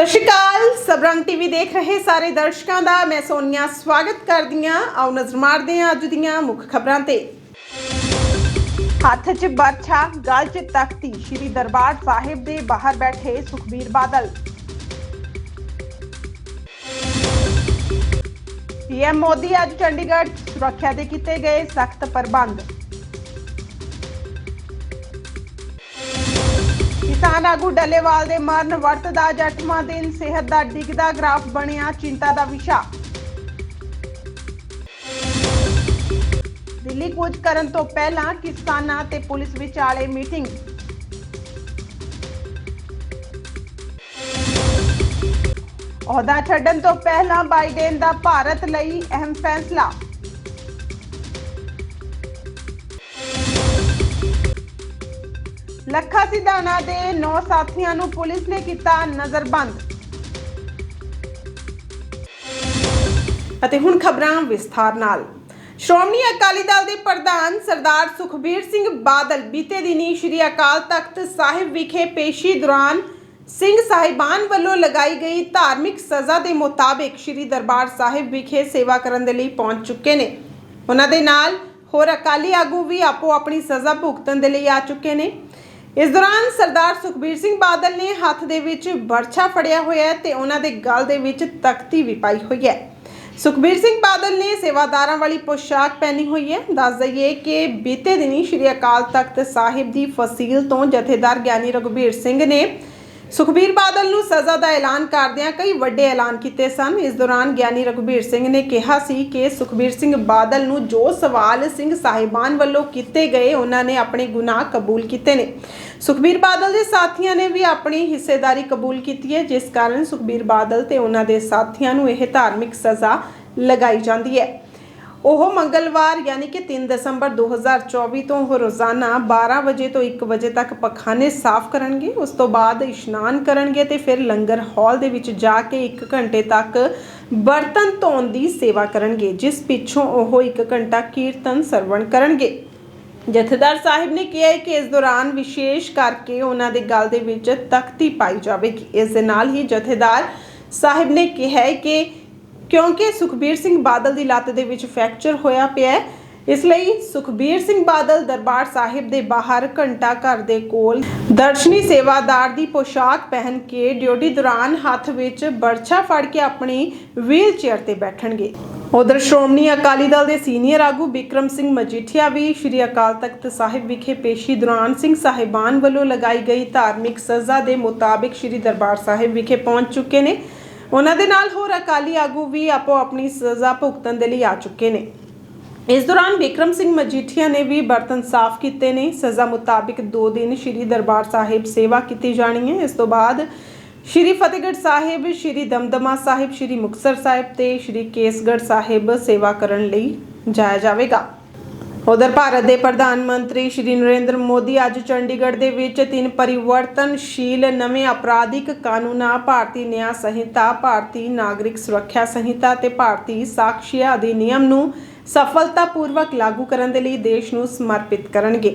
ਸਤਿ ਸ਼੍ਰੀ ਅਕਾਲ। ਸਬਰੰਗ ਟੀਵੀ ਦੇਖ ਰਹੇ ਸਾਰੇ ਦਰਸ਼ਕਾਂ ਦਾ। ਮੈਂ ਸੋਨੀਆ ਸਵਾਗਤ ਕਰਦੀ ਹਾਂ। ਆਓ ਨਜ਼ਰ ਮਾਰਦੇ ਹਾਂ ਅੱਜ ਦੀਆਂ ਮੁੱਖ ਖਬਰਾਂ ਤੇ। ਹੱਥ 'ਚ ਬਰਛਾ ਗਲ 'ਚ ਤਖਤੀ, ਸ਼੍ਰੀ ਦਰਬਾਰ ਸਾਹਿਬ ਦੇ ਬਾਹਰ ਬੈਠੇ ਸੁਖਬੀਰ ਬਾਦਲ। ਪੀਐਮ ਮੋਦੀ ਅੱਜ ਚੰਡੀਗੜ੍ਹ ਸੁਰੱਖਿਆ ਦੇ ਕੀਤੇ ਗਏ ਸਖਤ ਪ੍ਰਬੰਧ। ਕਿਸਾਨ ਆਗੂ ਡੱਲੇਵਾਲ ਦੇ ਮਰਨ ਵਰਤ ਦਾ 8ਵਾਂ ਦਿਨ ਸਿਹਤ ਦਾ ਡਿੱਗਦਾ ਗ੍ਰਾਫ ਬਣਿਆ ਚਿੰਤਾ ਦਾ ਵਿਸ਼ਾ। ਦਿੱਲੀ ਕੂਚ ਕਰਨ ਤੋਂ ਪਹਿਲਾਂ ਕਿਸਾਨਾਂ ਤੇ ਪੁਲਿਸ ਵਿਚਾਲੇ ਮੀਟਿੰਗ। ਅਹੁਦਾ ਛੱਡਣ ਤੋਂ ਪਹਿਲਾਂ ਬਾਈਡਨ ਦਾ ਭਾਰਤ ਲਈ ਅਹਿਮ ਫੈਸਲਾ। ਲੱਖਾ ਸਿਧਾਣਾ ਦੇ 9 ਸਾਥੀਆਂ ਨੂੰ ਪੁਲਿਸ ਨੇ ਕੀਤਾ ਨਜ਼ਰਬੰਦ। ਅਤੇ ਹੁਣ ਖਬਰਾਂ ਵਿਸਥਾਰ ਨਾਲ। ਸ਼੍ਰੋਮਣੀ ਅਕਾਲੀ ਦਲ ਦੇ ਪ੍ਰਧਾਨ ਸਰਦਾਰ ਸੁਖਬੀਰ ਸਿੰਘ ਬਾਦਲ ਬੀਤੇ ਦਿਨੀ ਸ਼੍ਰੀ ਅਕਾਲ ਤਖਤ ਸਾਹਿਬ ਵਿਖੇ ਪੇਸ਼ੀ ਦੌਰਾਨ ਸਿੰਘ ਸਾਹਿਬਾਨ ਵੱਲੋਂ ਲਗਾਈ ਗਈ ਧਾਰਮਿਕ ਸਜ਼ਾ ਦੇ ਮੁਤਾਬਿਕ ਸ਼੍ਰੀ ਦਰਬਾਰ ਸਾਹਿਬ ਵਿਖੇ ਸੇਵਾ ਕਰਨ ਦੇ ਲਈ ਪਹੁੰਚ ਚੁੱਕੇ ਨੇ। ਉਹਨਾਂ ਦੇ ਨਾਲ ਹੋਰ ਅਕਾਲੀ ਆਗੂ ਵੀ ਆਪੋ ਆਪਣੀ ਸਜ਼ਾ ਭੁਗਤਣ ਦੇ ਲਈ ਆ ਚੁੱਕੇ ਨੇ। ਇਸ ਦੌਰਾਨ ਸਰਦਾਰ ਸੁਖਬੀਰ ਸਿੰਘ ਬਾਦਲ ਨੇ ਹੱਥ ਦੇ ਵਿੱਚ ਵਰਛਾ ਫੜਿਆ ਹੋਇਆ ਹੈ ਤੇ ਉਹਨਾਂ ਦੇ ਗਲ ਦੇ ਵਿੱਚ ਤਖਤੀ ਵੀ ਪਾਈ ਹੋਈ ਹੈ। ਸੁਖਬੀਰ ਸਿੰਘ ਬਾਦਲ ਨੇ ਸੇਵਾਦਾਰਾਂ ਵਾਲੀ ਪੋਸ਼ਾਕ ਪਹਿਨੀ ਹੋਈ ਹੈ। ਦੱਸ ਦਈਏ ਕਿ ਬੀਤੇ ਦਿਨੀ ਸ਼੍ਰੀ ਅਕਾਲ ਤਖਤ ਸਾਹਿਬ ਦੀ ਫਸੀਲ ਤੋਂ ਜਥੇਦਾਰ ਗਿਆਨੀ ਰਘਬੀਰ ਸਿੰਘ ਨੇ ਸੁਖਬੀਰ ਬਾਦਲ ਨੂੰ ਸਜ਼ਾ ਦਾ ਐਲਾਨ ਕਰਦਿਆਂ ਕਈ ਵੱਡੇ ਐਲਾਨ ਕੀਤੇ ਸਨ। ਇਸ ਦੌਰਾਨ ਗਿਆਨੀ ਰਘੁਬੀਰ ਸਿੰਘ ਨੇ ਕਿਹਾ ਸੀ ਕਿ ਸੁਖਬੀਰ ਸਿੰਘ ਬਾਦਲ ਨੂੰ ਜੋ ਸਵਾਲ ਸਿੰਘ ਸਾਹਿਬਾਨ ਵੱਲੋਂ ਕੀਤੇ ਗਏ, ਉਹਨਾਂ ਨੇ ਆਪਣੇ ਗੁਨਾਹ ਕਬੂਲ ਕੀਤੇ ਨੇ। ਸੁਖਬੀਰ ਬਾਦਲ ਦੇ ਸਾਥੀਆਂ ਨੇ ਵੀ ਆਪਣੀ ਹਿੱਸੇਦਾਰੀ ਕਬੂਲ ਕੀਤੀ ਹੈ, ਜਿਸ ਕਾਰਨ ਸੁਖਬੀਰ ਬਾਦਲ ਤੇ ਉਹਨਾਂ ਦੇ ਸਾਥੀਆਂ ਨੂੰ ਇਹ ਧਾਰਮਿਕ ਸਜ਼ਾ ਲਗਾਈ ਜਾਂਦੀ ਹੈ। ਉਹ ਮੰਗਲਵਾਰ ਯਾਨੀ ਕਿ 3 ਦਸੰਬਰ 2024 ਤੋਂ ਉਹ ਰੋਜ਼ਾਨਾ 12 ਵਜੇ ਤੋਂ 1 ਵਜੇ ਤੱਕ ਪਖਾਨੇ ਸਾਫ਼ ਕਰਨਗੇ, ਉਸ ਤੋਂ ਬਾਅਦ ਇਸ਼ਨਾਨ ਕਰਨਗੇ ਤੇ ਫਿਰ ਲੰਗਰ ਹਾਲ ਦੇ ਵਿੱਚ ਜਾ ਕੇ 1 ਘੰਟੇ ਤੱਕ ਬਰਤਨ ਧੋਣ ਦੀ ਸੇਵਾ ਕਰਨਗੇ, ਜਿਸ ਪਿੱਛੋਂ ਉਹ 1 ਘੰਟਾ ਕੀਰਤਨ ਸਰਵਣ ਕਰਨਗੇ। ਜਥੇਦਾਰ ਸਾਹਿਬ ਨੇ ਕਿਹਾ ਕਿ ਇਸ ਦੌਰਾਨ ਵਿਸ਼ੇਸ਼ ਕਰਕੇ ਉਹਨਾਂ ਦੇ ਗਲ ਦੇ ਵਿੱਚ ਤਖਤੀ ਪਾਈ ਜਾਵੇਗੀ। ਇਸ ਦੇ ਨਾਲ ਹੀ ਜਥੇਦਾਰ ਸਾਹਿਬ ਨੇ ਕਿਹਾ ਕਿ ਕਿਉਂਕਿ ਸੁਖਬੀਰ ਸਿੰਘ ਬਾਦਲ ਦੀ ਲੱਤ ਦੇ ਵਿੱਚ ਫ੍ਰੈਕਚਰ ਹੋਇਆ ਪਿਆ ਹੈ। ਇਸ ਲਈ ਸੁਖਬੀਰ ਸਿੰਘ ਬਾਦਲ ਦਰਬਾਰ ਸਾਹਿਬ ਦੇ ਬਾਹਰ ਘੰਟਾ ਘਰ ਦੇ ਕੋਲ ਦਰਸ਼ਨੀ ਸੇਵਾਦਾਰ ਦੀ ਪੋਸ਼ਾਕ ਪਹਿਨ ਕੇ ਡਿਊਟੀ ਦੌਰਾਨ ਹੱਥ ਵਿੱਚ ਬਰਛਾ ਫੜ ਕੇ ਆਪਣੀ ਵੀਲ ਚੇਅਰ ਤੇ ਬੈਠਣਗੇ। ਉਧਰ ਸ਼੍ਰੋਮਣੀ ਅਕਾਲੀ ਦਲ ਦੇ ਸੀਨੀਅਰ ਆਗੂ ਬਿਕਰਮ ਸਿੰਘ ਮਜੀਠੀਆ ਵੀ ਸ਼੍ਰੀ ਅਕਾਲ ਤਖਤ ਸਾਹਿਬ ਵਿਖੇ ਪੇਸ਼ੀ ਦੌਰਾਨ ਸਿੰਘ ਸਾਹਿਬਾਨ ਵੱਲੋਂ ਲਗਾਈ ਗਈ ਧਾਰਮਿਕ ਸਜ਼ਾ ਦੇ ਮੁਤਾਬਿਕ ਸ਼੍ਰੀ ਦਰਬਾਰ ਸਾਹਿਬ ਵਿਖੇ ਪਹੁੰਚ ਚੁੱਕੇ ਨੇ। ਉਹਨਾਂ ਦੇ ਨਾਲ ਹੋਰ ਅਕਾਲੀ ਆਗੂ ਵੀ ਆਪੋ ਆਪਣੀ ਸਜ਼ਾ ਭੁਗਤਣ ਦੇ ਲਈ ਆ ਚੁੱਕੇ ਨੇ। ਇਸ ਦੌਰਾਨ ਵਿਕਰਮ ਸਿੰਘ ਮਜੀਠੀਆ ਨੇ ਵੀ ਬਰਤਨ ਸਾਫ਼ ਕੀਤੇ ਨੇ। ਸਜ਼ਾ ਮੁਤਾਬਿਕ 2 ਦਿਨ ਸ਼੍ਰੀ ਦਰਬਾਰ ਸਾਹਿਬ ਸੇਵਾ ਕੀਤੀ ਜਾਣੀ ਹੈ। ਇਸ ਤੋਂ ਬਾਅਦ ਸ਼੍ਰੀ ਫਤਿਹਗੜ੍ਹ ਸਾਹਿਬ, ਸ਼੍ਰੀ ਦਮਦਮਾ ਸਾਹਿਬ, ਸ਼੍ਰੀ ਮੁਕਤਸਰ ਸਾਹਿਬ ਤੇ ਸ਼੍ਰੀ ਕੇਸਗੜ੍ਹ ਸਾਹਿਬ ਸੇਵਾ ਕਰਨ ਲਈ ਜਾਇਆ ਜਾਵੇਗਾ। ਉਧਰ ਭਾਰਤ ਦੇ ਪ੍ਰਧਾਨ ਮੰਤਰੀ ਸ਼੍ਰੀ ਨਰਿੰਦਰ ਮੋਦੀ ਅੱਜ ਚੰਡੀਗੜ੍ਹ ਦੇ ਵਿੱਚ ਤਿੰਨ ਪਰਿਵਰਤਨਸ਼ੀਲ ਨਵੇਂ ਅਪਰਾਧਿਕ ਕਾਨੂੰਨਾਂ, ਭਾਰਤੀ ਨਿਆਂ ਸੰਹਿਤਾ, ਭਾਰਤੀ ਨਾਗਰਿਕ ਸੁਰੱਖਿਆ ਸੰਹਿਤਾ ਤੇ ਭਾਰਤੀ ਸਾਕਸ਼ੀਆ ਅਧਿਨਿਯਮ ਨੂੰ ਸਫਲਤਾਪੂਰਵਕ ਲਾਗੂ ਕਰਨ ਦੇ ਲਈ ਦੇਸ਼ ਨੂੰ ਸਮਰਪਿਤ ਕਰਨਗੇ।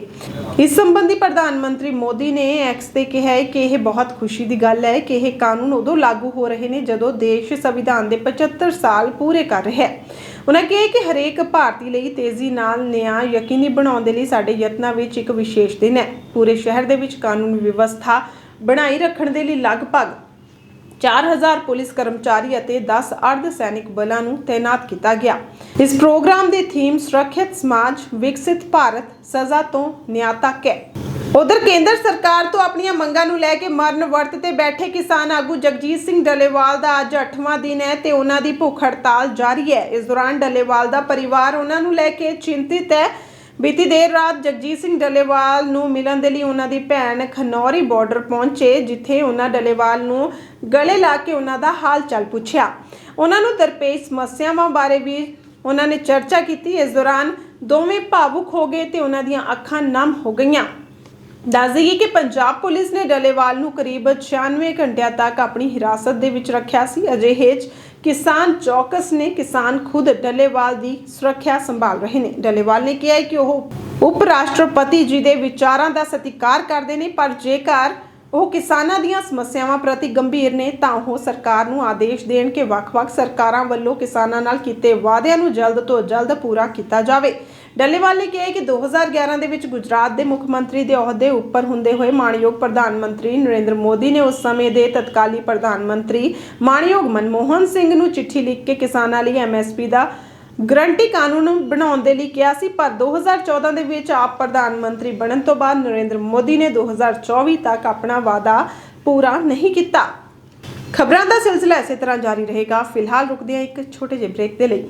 ਇਸ ਸੰਬੰਧੀ ਪ੍ਰਧਾਨ ਮੰਤਰੀ ਮੋਦੀ ਨੇ ਐਕਸ ਤੇ ਕਿਹਾ ਹੈ ਕਿ ਇਹ ਬਹੁਤ ਖੁਸ਼ੀ ਦੀ ਗੱਲ ਹੈ ਕਿ ਇਹ ਕਾਨੂੰਨ ਉਦੋਂ ਲਾਗੂ ਹੋ ਰਹੇ ਨੇ ਜਦੋਂ ਦੇਸ਼ ਸੰਵਿਧਾਨ ਦੇ 75 ਸਾਲ ਪੂਰੇ ਕਰ ਰਿਹਾ ਹੈ। ਉਹਨਾਂ ਕਿਹਾ ਕਿ ਹਰੇਕ ਭਾਰਤੀ ਲਈ ਤੇਜ਼ੀ ਨਾਲ ਨਿਆਂ ਯਕੀਨੀ ਬਣਾਉਣ ਦੇ ਲਈ ਸਾਡੇ ਯਤਨਾਂ ਵਿੱਚ ਇੱਕ ਵਿਸ਼ੇਸ਼ ਦਿਨ ਹੈ। ਪੂਰੇ ਸ਼ਹਿਰ ਦੇ ਵਿੱਚ ਕਾਨੂੰਨ ਵਿਵਸਥਾ ਬਣਾਈ ਰੱਖਣ ਦੇ ਲਈ ਲਗਭਗ 4000 ਪੁਲਿਸ ਕਰਮਚਾਰੀ ਅਤੇ 10 ਅਰਧ ਸੈਨਿਕ ਬਲਾਂ ਨੂੰ ਤਾਇਨਾਤ ਕੀਤਾ ਗਿਆ। ਇਸ ਪ੍ਰੋਗਰਾਮ ਦੀ ਥੀਮ ਸੁਰੱਖਿਅਤ ਸਮਾਜ, ਵਿਕਸਿਤ ਭਾਰਤ, ਸਜ਼ਾ ਤੋਂ ਨਿਆਂ ਤੱਕ ਹੈ। ਉਧਰ ਕੇਂਦਰ ਸਰਕਾਰ ਤੋਂ ਆਪਣੀਆਂ ਮੰਗਾਂ ਨੂੰ ਲੈ ਕੇ ਮਰਨ ਵਰਤ ਤੇ ਬੈਠੇ ਕਿਸਾਨ ਆਗੂ ਜਗਜੀਤ ਸਿੰਘ ਡੱਲੇਵਾਲ ਦਾ ਅੱਜ 8ਵਾਂ ਦਿਨ ਹੈ ਤੇ ਉਹਨਾਂ ਦੀ ਭੁੱਖ ਹੜਤਾਲ ਜਾਰੀ ਹੈ। ਇਸ ਦੌਰਾਨ ਡੱਲੇਵਾਲ ਦਾ ਪਰਿਵਾਰ ਉਹਨਾਂ ਨੂੰ ਲੈ ਕੇ ਚਿੰਤਿਤ ਹੈ। ਬੀਤੀ ਦੇਰ ਰਾਤ ਜਗਜੀਤ ਸਿੰਘ ਡੱਲੇਵਾਲ ਨੂੰ ਮਿਲਣ ਦੇ ਲਈ ਉਹਨਾਂ ਦੀ ਭੈਣ ਖਨੌਰੀ ਬਾਰਡਰ ਪਹੁੰਚੇ, ਜਿੱਥੇ ਉਹਨਾਂ ਡੱਲੇਵਾਲ ਨੂੰ ਗਲੇ ਲਾ ਕੇ ਉਹਨਾਂ ਦਾ ਹਾਲ ਚਾਲ ਪੁੱਛਿਆ। ਉਹਨਾਂ ਨੂੰ ਦਰਪੇਸ਼ ਸਮੱਸਿਆਵਾਂ ਬਾਰੇ ਵੀ ਉਹਨਾਂ ਨੇ ਚਰਚਾ ਕੀਤੀ। ਇਸ ਦੌਰਾਨ ਦੋਵੇਂ ਭਾਵੁਕ ਹੋ ਗਏ ਤੇ ਉਹਨਾਂ ਦੀਆਂ ਅੱਖਾਂ ਨਮ ਹੋ ਗਈਆਂ। ਦੱਸ ਦਈਏ ਕਿ ਪੰਜਾਬ ਪੁਲਿਸ ਨੇ ਡਲੇਵਾਲ ਨੂੰ ਕਰੀਬ 96 ਘੰਟਿਆਂ ਤੱਕ ਆਪਣੀ ਹਿਰਾਸਤ ਦੇ ਵਿੱਚ ਰੱਖਿਆ ਸੀ। ਅਜਿਹੇ 'ਚ ਕਿਸਾਨ ਚੌਕਸ ਨੇ ਕਿਸਾਨ ਖੁਦ ਡਲੇਵਾਲ ਦੀ ਸੁਰੱਖਿਆ ਸੰਭਾਲ ਰਹੇ ਨੇ। ਡਲੇਵਾਲ ਨੇ ਕਿਹਾ ਕਿ ਉਹ ਉਪ ਰਾਸ਼ਟਰਪਤੀ ਜੀ ਦੇ ਵਿਚਾਰਾਂ ਦਾ ਸਤਿਕਾਰ ਕਰਦੇ ਨੇ, ਪਰ ਜੇਕਰ ਉਹ ਕਿਸਾਨਾਂ ਦੀਆਂ ਸਮੱਸਿਆਵਾਂ ਪ੍ਰਤੀ ਗੰਭੀਰ ਨੇ, ਤਾਂ ਉਹ ਸਰਕਾਰ ਨੂੰ ਆਦੇਸ਼ ਦੇਣ ਕਿ ਵੱਖ-ਵੱਖ ਸਰਕਾਰਾਂ ਵੱਲੋਂ ਕਿਸਾਨਾਂ ਨਾਲ ਕੀਤੇ ਵਾਅਦਿਆਂ ਨੂੰ ਜਲਦ ਤੋਂ ਜਲਦ ਪੂਰਾ ਕੀਤਾ ਜਾਵੇ। ਡੱਲੇਵਾਲ ਨੇ ਕਿਹਾ ਕਿ 2011 ਦੇ ਵਿੱਚ ਗੁਜਰਾਤ ਦੇ ਮੁੱਖ ਮੰਤਰੀ ਦੇ ਅਹੁਦੇ ਉੱਪਰ ਹੁੰਦੇ ਹੋਏ ਮਾਣਯੋਗ ਪ੍ਰਧਾਨ ਮੰਤਰੀ ਨਰਿੰਦਰ ਮੋਦੀ ਨੇ ਉਸ ਸਮੇਂ ਦੇ ਤਤਕਾਲੀ ਪ੍ਰਧਾਨ ਮੰਤਰੀ ਮਾਣਯੋਗ ਮਨਮੋਹਨ ਸਿੰਘ ਨੂੰ ਚਿੱਠੀ ਲਿਖ ਕੇ ਕਿਸਾਨਾਂ ਲਈ ਐਮਐਸਪੀ ਦਾ ਗਰੰਟੀ ਕਾਨੂੰਨ ਬਣਾਉਣ ਦੇ ਲਈ ਕਿਹਾ ਸੀ, ਪਰ 2014 ਦੇ ਵਿੱਚ ਆਪ ਪ੍ਰਧਾਨ ਮੰਤਰੀ ਬਣਨ ਤੋਂ ਬਾਅਦ ਨਰਿੰਦਰ ਮੋਦੀ ਨੇ 2024 ਤੱਕ ਆਪਣਾ ਵਾਅਦਾ ਪੂਰਾ ਨਹੀਂ ਕੀਤਾ। ਖਬਰਾਂ ਦਾ ਸਿਲਸਿਲਾ ਇਸੇ ਤਰ੍ਹਾਂ ਜਾਰੀ ਰਹੇਗਾ। ਫਿਲਹਾਲ ਰੁਕਦੇ ਹਾਂ ਇੱਕ ਛੋਟੇ ਜਿਹੇ ਬ੍ਰੇਕ ਦੇ ਲਈ।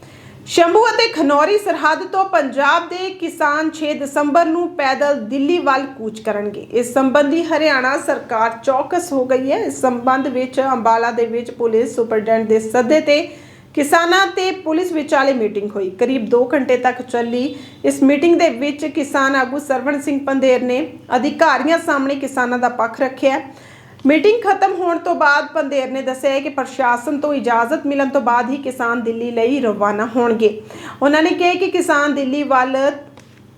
ਸ਼ੰਭੂ ਅਤੇ ਖਨੌਰੀ ਸਰਹੱਦ ਤੋਂ ਪੰਜਾਬ ਦੇ ਕਿਸਾਨ 6 ਦਸੰਬਰ ਨੂੰ ਪੈਦਲ ਦਿੱਲੀ ਵੱਲ ਕੂਚ ਕਰਨਗੇ। ਇਸ ਸੰਬੰਧੀ ਹਰਿਆਣਾ ਸਰਕਾਰ ਚੌਕਸ ਹੋ ਗਈ ਹੈ। ਇਸ ਸੰਬੰਧ ਵਿੱਚ ਅੰਬਾਲਾ ਦੇ ਵਿੱਚ ਪੁਲਿਸ ਸੁਪਰਡੈਂਟ ਦੇ ਸੱਦੇ ਤੇ ਕਿਸਾਨਾਂ ਤੇ ਪੁਲਿਸ ਵਿਚਾਲੇ ਮੀਟਿੰਗ ਹੋਈ। ਕਰੀਬ 2 ਘੰਟੇ ਤੱਕ ਚੱਲੀ ਇਸ ਮੀਟਿੰਗ ਦੇ ਵਿੱਚ ਕਿਸਾਨ ਆਗੂ ਸਰਵਣ ਸਿੰਘ ਪੰਦੇਰ ਨੇ ਅਧਿਕਾਰੀਆਂ ਸਾਹਮਣੇ ਕਿਸਾਨਾਂ ਦਾ ਪੱਖ ਰੱਖਿਆ। ਮੀਟਿੰਗ ਖਤਮ ਹੋਣ ਤੋਂ ਬਾਅਦ ਪੰਦੇਰ ਨੇ ਦੱਸਿਆ ਕਿ ਪ੍ਰਸ਼ਾਸਨ ਤੋਂ ਇਜਾਜ਼ਤ ਮਿਲਣ ਤੋਂ ਬਾਅਦ ਹੀ ਕਿਸਾਨ ਦਿੱਲੀ ਲਈ ਰਵਾਨਾ ਹੋਣਗੇ। ਉਹਨਾਂ ਨੇ ਕਿਹਾ ਕਿ ਕਿਸਾਨ ਦਿੱਲੀ ਵੱਲ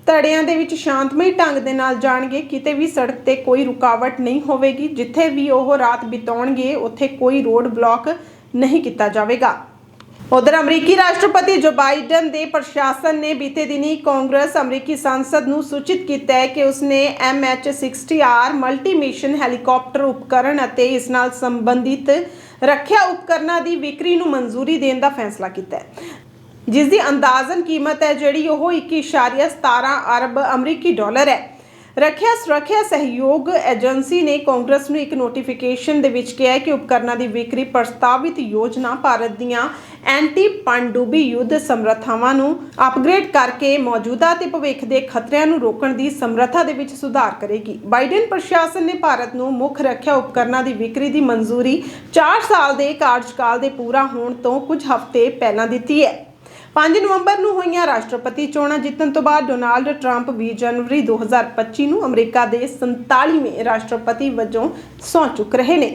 ਧੜਿਆਂ ਦੇ ਵਿੱਚ ਸ਼ਾਂਤਮਈ ਢੰਗ ਦੇ ਨਾਲ ਜਾਣਗੇ, ਕਿਤੇ ਵੀ ਸੜਕ ਤੇ ਕੋਈ ਰੁਕਾਵਟ ਨਹੀਂ ਹੋਵੇਗੀ, ਜਿੱਥੇ ਵੀ ਉਹ ਰਾਤ ਬਿਤਾਉਣਗੇ, ਉੱਥੇ ਕੋਈ ਰੋਡ ਬਲਾਕ ਨਹੀਂ ਕੀਤਾ ਜਾਵੇਗਾ। ਉਧਰ ਅਮਰੀਕੀ ਰਾਸ਼ਟਰਪਤੀ ਜੋ ਬਾਈਡਨ ਦੇ ਪ੍ਰਸ਼ਾਸਨ ਨੇ ਬੀਤੇ ਦਿਨੀ ਕਾਂਗਰਸ ਅਮਰੀਕੀ ਸੰਸਦ ਨੂੰ ਸੂਚਿਤ ਕੀਤਾ ਹੈ ਕਿ ਉਸਨੇ MH60R ਮਲਟੀ ਮਲਟੀਮਿਸ਼ਨ ਹੈਲੀਕਾਪਟਰ ਉਪਕਰਣ ਅਤੇ ਇਸ ਨਾਲ ਸੰਬੰਧਿਤ ਰੱਖਿਆ ਉਪਕਰਨਾਂ ਦੀ ਵਿਕਰੀ ਨੂੰ ਮਨਜ਼ੂਰੀ ਦੇਣ ਦਾ ਫੈਸਲਾ ਕੀਤਾ ਹੈ। ਜਿਸ ਦੀ ਅੰਦਾਜ਼ਨ ਕੀਮਤ ਹੈ ਜਿਹੜੀ ਉਹ 1.17 ਅਰਬ ਅਮਰੀਕੀ ਡਾਲਰ ਹੈ। ਰੱਖਿਆ ਸੁਰੱਖਿਆ ਸਹਿਯੋਗ ਏਜੰਸੀ ਨੇ ਕਾਂਗਰਸ ਨੂੰ ਇੱਕ ਨੋਟੀਫਿਕੇਸ਼ਨ ਦੇ ਵਿੱਚ ਕਿਹਾ ਕਿ ਉਪਕਰਨਾਂ ਦੀ ਵਿਕਰੀ ਪ੍ਰਸਤਾਵਿਤ ਯੋਜਨਾ ਭਾਰਤ ਦੀਆਂ ਐਂਟੀ ਪਣਡੁੱਬੀ ਯੁੱਧ ਸਮਰੱਥਾਵਾਂ ਨੂੰ ਅਪਗ੍ਰੇਡ ਕਰਕੇ ਮੌਜੂਦਾ ਤੇ ਭਵਿੱਖ ਦੇ ਖਤਰਿਆਂ ਨੂੰ ਰੋਕਣ ਦੀ ਸਮਰੱਥਾ ਦੇ ਵਿੱਚ ਸੁਧਾਰ ਕਰੇਗੀ। ਬਾਈਡਨ ਪ੍ਰਸ਼ਾਸਨ ਨੇ ਭਾਰਤ ਨੂੰ ਮੁੱਖ ਰੱਖਿਆ ਉਪਕਰਨਾਂ ਦੀ ਵਿਕਰੀ ਦੀ ਮਨਜ਼ੂਰੀ 4 ਸਾਲ ਦੇ ਕਾਰਜਕਾਲ ਦੇ ਪੂਰਾ ਹੋਣ ਤੋਂ ਕੁਝ ਹਫ਼ਤੇ ਪਹਿਲਾਂ ਦਿੱਤੀ ਹੈ। 5 ਨਵੰਬਰ ਨੂੰ ਹੋਈਆਂ ਰਾਸ਼ਟਰਪਤੀ ਚੋਣਾਂ ਜਿੱਤਣ ਤੋਂ ਬਾਅਦ ਡੋਨਾਲਡ ਟਰੰਪ 20 ਜਨਵਰੀ 2025 ਨੂੰ ਅਮਰੀਕਾ ਦੇ 47ਵੇਂ ਰਾਸ਼ਟਰਪਤੀ ਵਜੋਂ ਸਹੁੰ ਚੁੱਕ ਰਹੇ ਨੇ।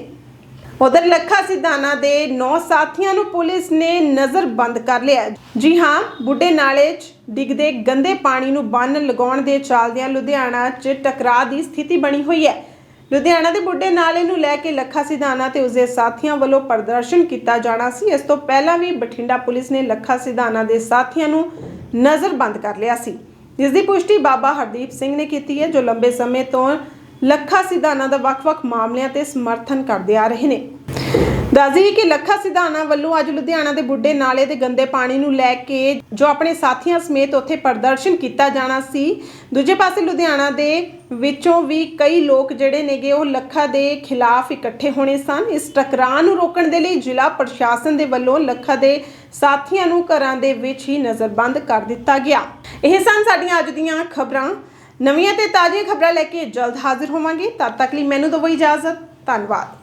ਉਧਰ ਲੱਖਾ ਸਿਧਾਨਾ ਦੇ 9 ਸਾਥੀਆਂ ਨੂੰ ਪੁਲਿਸ ਨੇ ਨਜ਼ਰਬੰਦ ਕਰ ਲਿਆ ਜੀ ਹਾਂ, ਬੁੱਢੇ ਨਾਲੇ 'ਚ ਡਿੱਗਦੇ ਗੰਦੇ ਪਾਣੀ ਨੂੰ ਬੰਨ ਲਗਾਉਣ ਦੇ ਚਾਲਦਿਆਂ ਲੁਧਿਆਣਾ 'ਚ ਟਕਰਾਅ ਦੀ ਸਥਿਤੀ ਬਣੀ ਹੋਈ ਹੈ। ਲੁਧਿਆਣਾ ਦੇ ਬੁੱਢੇ ਨਾਲੇ ਨੂੰ ਲੈ ਕੇ ਲੱਖਾ ਸਿਧਾਨਾ ਤੇ ਉਸਦੇ ਸਾਥੀਆਂ ਵੱਲੋਂ ਪ੍ਰਦਰਸ਼ਨ ਕੀਤਾ ਜਾਣਾ ਸੀ। ਇਸ ਤੋਂ ਪਹਿਲਾਂ ਵੀ ਬਠਿੰਡਾ ਪੁਲਿਸ ਨੇ ਲੱਖਾ ਸਿਧਾਨਾ ਦੇ ਸਾਥੀਆਂ ਨੂੰ ਨਜ਼ਰਬੰਦ ਕਰ ਲਿਆ ਸੀ। ਜਿਸ ਦੀ ਪੁਸ਼ਟੀ ਬਾਬਾ ਹਰਦੀਪ ਸਿੰਘ ਨੇ ਕੀਤੀ ਹੈ, ਜੋ ਲੰਬੇ ਸਮੇਂ ਤੋਂ ਲੱਖਾ ਸਿਧਾਨਾ ਦਾ ਵੱਖ-ਵੱਖ ਮਾਮਲਿਆਂ ਤੇ ਸਮਰਥਨ ਕਰਦੇ ਆ ਰਹੇ ਨੇ। ਦੱਸਦੀ ਕਿ ਲੱਖਾ ਸਿਧਾਨਾ ਵੱਲੋਂ ਅੱਜ ਲੁਧਿਆਣਾ ਦੇ ਬੁੱਢੇ ਨਾਲੇ ਦੇ ਗੰਦੇ ਪਾਣੀ ਨੂੰ ਲੈ ਕੇ ਜੋ ਆਪਣੇ ਸਾਥੀਆਂ ਸਮੇਤ ਉੱਥੇ ਪ੍ਰਦਰਸ਼ਨ ਕੀਤਾ ਜਾਣਾ ਸੀ, ਦੂਜੇ ਪਾਸੇ ਲੁਧਿਆਣਾ ਦੇ ਵਿੱਚੋਂ ਵੀ ਕਈ ਲੋਕ ਜਿਹੜੇ ਨੇਗੇ ਉਹ ਲੱਖਾ ਦੇ ਖਿਲਾਫ ਇਕੱਠੇ ਹੋਣੇ ਸਨ। ਇਸ ਟਕਰਾਅ ਨੂੰ ਰੋਕਣ ਦੇ ਲਈ ਜ਼ਿਲ੍ਹਾ ਪ੍ਰਸ਼ਾਸਨ ਦੇ ਵੱਲੋਂ ਲੱਖਾ ਦੇ ਸਾਥੀਆਂ ਨੂੰ ਘਰਾਂ ਦੇ ਵਿੱਚ ਹੀ ਨਜ਼ਰਬੰਦ ਕਰ ਦਿੱਤਾ ਗਿਆ। ਇਹ ਸਨ ਸਾਡੀਆਂ ਅੱਜ ਦੀਆਂ ਖਬਰਾਂ। ਨਵੀਆਂ ਤੇ ਤਾਜ਼ੀਆਂ ਖਬਰਾਂ ਲੈ ਕੇ ਜਲਦ ਹਾਜ਼ਰ ਹੋਵਾਂਗੇ। ਤਦ ਤੱਕ ਲਈ ਮੈਨੂੰ ਦਿਓ ਇਜਾਜ਼ਤ। ਧੰਨਵਾਦ।